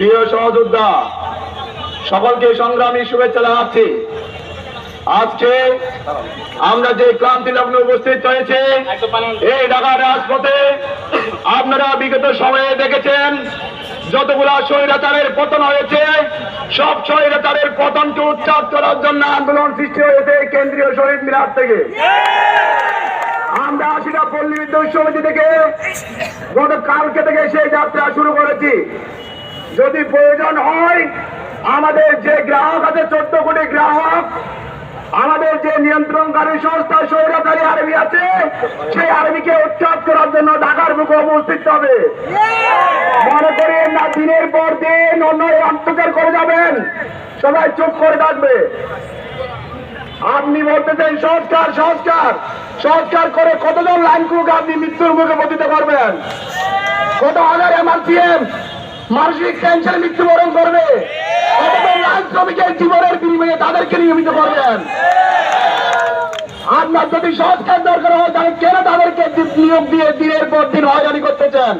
প্রিয় সহযোদ্ধা, সকলকে সংগ্রামী শুভেচ্ছা জানাচ্ছি। আজকে আমরা যে ক্রান্তি লগ্ন উপস্থিত হয়েছে এই ঢাকা রাজপথে আপনারা বিগত সময়ে দেখেছেন, যতগুলা স্বৈরাচারের পতন হয়েছে, সব স্বৈরাচারের পতনকে উচ্চার করার জন্য আন্দোলন সৃষ্টি হয়েছে কেন্দ্রীয় শহীদ মিনার থেকে। আমরা আশিটা পল্লী বিদ্যুৎ সমিতি থেকে গত কালকে থেকে সেই যাত্রা শুরু করেছি। যদি প্রয়োজন হয় আমাদের যে গ্রাহক আছে চোদ্দ কোটি গ্রাহক আমাদের যে নিয়ন্ত্রণকারী সংস্থা সৌরকারী আর্মি আছে সেই আর্মিকে উচ্ছেদ করার জন্য ঢাকার মুখে উপস্থিত হবে। মনে করেন না দিনের পর দিন অন্য অত্যাচার করে যাবেন। সবাই চুপ করে থাকবে। আপনি বলতেছেন সংস্কার সংস্কার সংস্কার করে কতজন লাইন আপনি মৃত্যুর মুখে পতিত করবেন? কত হাজার এমআরসিএম মানসিক ক্যান্সার মৃত্যুবরণ করবে। শ্রমিকের জীবনের বিনিময়ে তাদেরকে নিয়মিত করবেন। আপনার যদি সংস্কার দরকার হয়, তাহলে কেন তাদেরকে নিয়োগ দিয়ে দিনের পর দিন হয়রানি করতে চান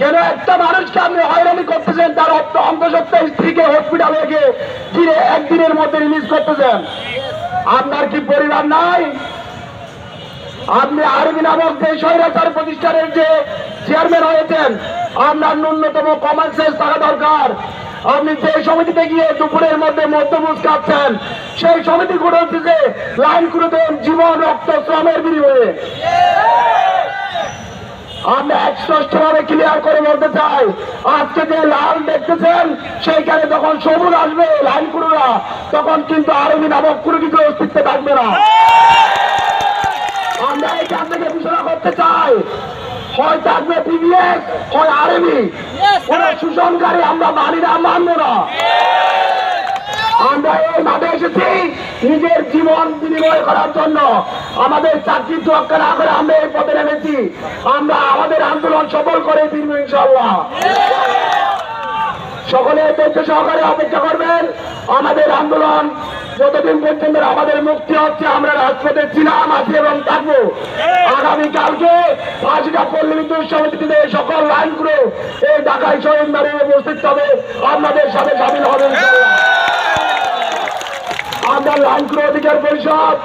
কেন একটা মানুষকে আপনি হয়রানি করতেছেন? তার অন্তঃসত্ত্বা স্ত্রীকে হসপিটালে গিয়ে দিনে একদিনের মধ্যে রিলিজ করতেছেন। আপনার কি পরিবার নাই? আপনি আরবি নামক যে স্বৈরাচার প্রতিষ্ঠানের যে চেয়ারম্যান হয়েছেন আপনার ন্যূনতম কমন সেন্স থাকা দরকার। আপনি যে সমিতিতে গিয়ে দুপুরের মধ্যে মধ্যবুজ খাচ্ছেন, সেই সমিতি করে হচ্ছে লাইন করে দেন জীবন, রক্ত, শ্রমের বিনিময়ে। আমরা একষষ্ঠ ভাবে ক্লিয়ার করে বলতে চাই, আজকে যে লাল দেখতেছেন, সেইখানে যখন সবুজ আসবে লাইন কুড়ুরা তখন কিন্তু আরবি নামক কোনো কিছু অস্তিত্ব থাকবে না। আমরা এইখান থেকে ঘোষণা করতে চাই হয় থাকবে পিবিএস হয় আরবি কোন শোষণকারী আমরা মানি না মানবো না। আমরা এই মাঠে এসেছি নিজের জীবন বিনিময় করার জন্য। আমাদের চাকরি তোয়াক্কা না করে আমরা এই পথে নেমেছি। আমরা আমাদের আন্দোলন সফল করে ফিরবো ইনশাল্লাহ সকলে ধৈর্য সহকারে অপেক্ষা করবেন। আমাদের আন্দোলন যতদিন পর্যন্ত আমাদের মুক্তি হচ্ছে আমরা রাজপথে ছিলাম আছি এবং থাকব। আগামীকালকে পাঁচটা পল্লী বিদ্যুৎ সমিতিতে সকল লাইন লাইনগুলো এই ঢাকায় শহীদ দাঁড়িয়ে উপস্থিত হবে। আপনাদের সাথে সামিল হবে ইনশাআল্লাহ। আমরা লাইনগুলো অধিকার পরিষদ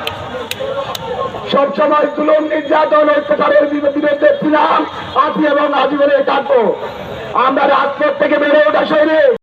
সবসময় তুলন নির্যাতন অত্যাচারের বিরুদ্ধে ছিলাম আছি এবং আজীবনে থাকব। আমরা রাজপথ থেকে বেড়ে ওঠা শহরে